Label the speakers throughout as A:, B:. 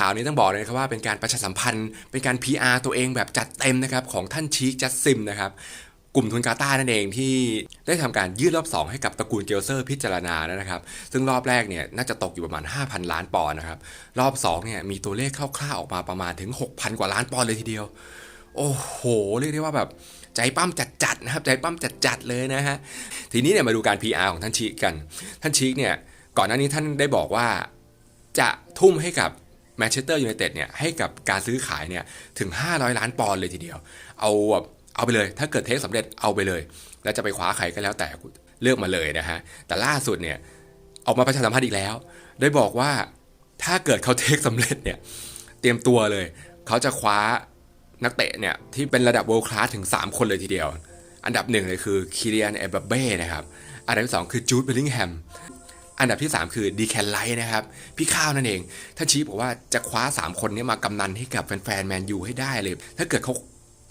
A: ข่าวนี้ต้องบอกเลยนะครับว่าเป็นการประชาสัมพันธ์ เป็นการ PR ตัวเองแบบจัดเต็มนะครับของท่านชีคจัสซิมนะครับกลุ่มทุนกาตาร์นั่นเองที่ได้ทำการยื่นรอบ 2 ให้กับตระกูลเกลเซอร์พิจารณานะครับ ซึ่งรอบแรกเนี่ยน่าจะตกอยู่ประมาณ 5,000 ล้านปอนด์นะครับ รอบ2เนี่ยมีตัวเลขคร่าวๆออกมาประมาณถึง 6,000 กว่าล้านปอนด์เลยทีเดียว โอ้โห เรียกได้ว่าแบบใจปั้มจัดๆนะครับ ใจปั้มจัดๆเลยนะฮะ ทีนี้เนี่ยมาดูการ PR ของท่านชีคกัน ท่านชีคเนี่ยก่อนหน้านี้ท่านได้บอกว่าจะทุ่มให้กับ แมนเชสเตอร์ยูไนเต็ดเนี่ยให้กับการซื้อขายเนี่ยถึง 500 ล้านปอนด์เลยทีเดียว เอาแบบเอาไปเลย ถ้าเกิดเทคสำเร็จเอาไปเลย แล้วจะไปคว้าใครก็แล้วแต่เลือกมาเลยนะฮะ แต่ล่าสุดเนี่ยออกมาประชาสัมพันธ์อีกแล้วได้บอกว่าถ้าเกิดเขาเทคสำเร็จเนี่ยเตรียมตัวเลย เขาจะคว้านักเตะเนี่ยที่เป็นระดับ world class ถึง 3 คนเลยทีเดียว อันดับหนึ่งเลยคือคิเลียนเอเบเบ้นะครับ อันดับที่สองคือจูดเบลลิงแฮม อันดับที่ 3 คือดีแคนไลท์นะครับ พี่ข้าวนั่นเองท่าชี้บอกว่าจะคว้า 3 คนนี้มากำนันให้กับแฟนๆแมนยูให้ได้เลย ถ้าเกิดเขา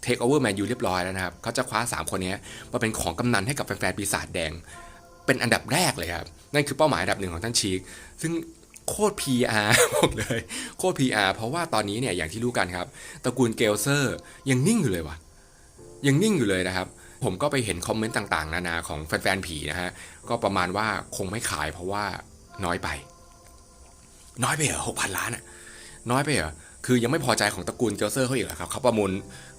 A: เทคโอเวอร์แมนยูเรียบร้อยแล้วนะครับเขาจะคว้า 3 คนนี้มาเป็นของกำนันให้กับแฟนๆปีศาจแดง เป็นอันดับแรกเลยครับ นั่นคือเป้าหมายอันดับหนึ่งของท่านชีคซึ่งโคตร PR บอกเลย โคตร PR เพราะว่าตอนนี้เนี่ยอย่างที่รู้กันครับตระกูลเกลเซอร์ยังนิ่งอยู่เลยวะยังนิ่งอยู่เลยนะครับ ผมก็ไปเห็นคอมเมนต์ต่างๆ นานาของแฟนๆผีนะฮะ ก็ประมาณว่าคงไม่ขายเพราะว่าน้อยไป น้อยไปเหรอหกพันล้านอะน้อยไปเหรอ คือยังไม่พอใจของตระกูลเกลเซอร์เขาอีกเหรอครับเขาประมูล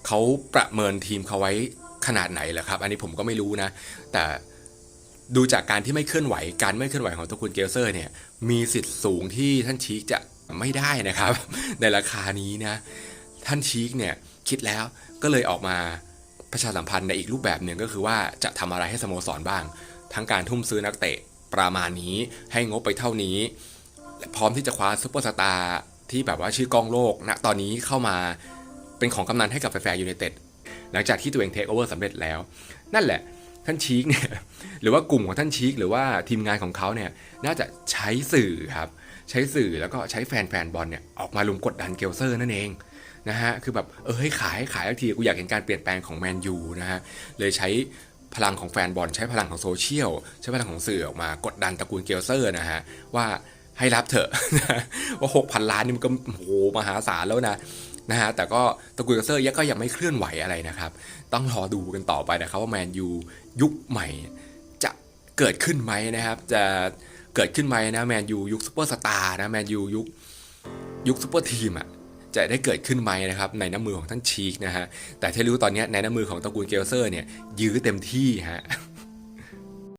A: เขาประเมินทีมเขาไว้ขนาดไหนเหรอครับ อันนี้ผมก็ไม่รู้นะ แต่ดูจากการที่ไม่เคลื่อนไหว การไม่เคลื่อนไหวของตระกูลเกลเซอร์เนี่ย มีสิทธิ์สูงที่ท่านชีคจะไม่ได้นะครับ ในราคานี้นะ ท่านชีคเนี่ยคิดแล้วก็เลยออกมา ประชาสัมพันธ์ในอีกรูปแบบหนึ่งก็คือว่าจะทำอะไรให้สโมสรบ้าง ทั้งการทุ่มซื้อนักเตะประมาณนี้ให้งบไปเท่านี้ พร้อมที่จะคว้าซุปเปอร์สตาร์ที่แบบว่าชื่อกองโลกณตอนนี้เข้ามาเป็นของกำนันให้กับแฟร์ยูไนเต็ดหลังจากที่ตัวเองเทคโอเวอร์สำเร็จแล้ว นั่นแหละ ท่านชีคเนี่ยหรือว่ากลุ่มของท่านชีคหรือว่าทีมงานของเขาเนี่ยน่าจะใช้สื่อครับใช้สื่อแล้วก็ใช้แฟนแฟนบอลเนี่ยออกมาลุมกดดันเกลเซอร์นั่นเองนะฮะคือแบบเออให้ขายให้ขายทีกูอยากเห็นการเปลี่ยนแปลงของแมนยูนะฮะเลยใช้พลังของแฟนบอลใช้พลังของโซเชียลใช้พลังของสื่อออกมากดดันตระกูลเกลเซอร์นะฮะว่าให้รับเถอะว่าหกพันล้านนี่มันก็โหมหาศาลแล้วนะ นะฮะแต่ก็ตระกูลเกลเซอร์ยังก็ยังไม่เคลื่อนไหวอะไรนะครับ ต้องรอดูกันต่อไปนะครับว่าแมนยูยุคใหม่ จะเกิดขึ้นไหมนะครับ จะเกิดขึ้นไหมนะแมนยูยุคซูเปอร์สตาร์นะแมนยูยุคยุคซูเปอร์ทีมอะจะได้เกิดขึ้นไหมนะครับในน้ำมือของท่านชีคนะฮะแต่ที่รู้ตอนนี้ในน้ำมือของตระกูลเกลเซอร์เนี่ยยื้อเต็มที่ฮะ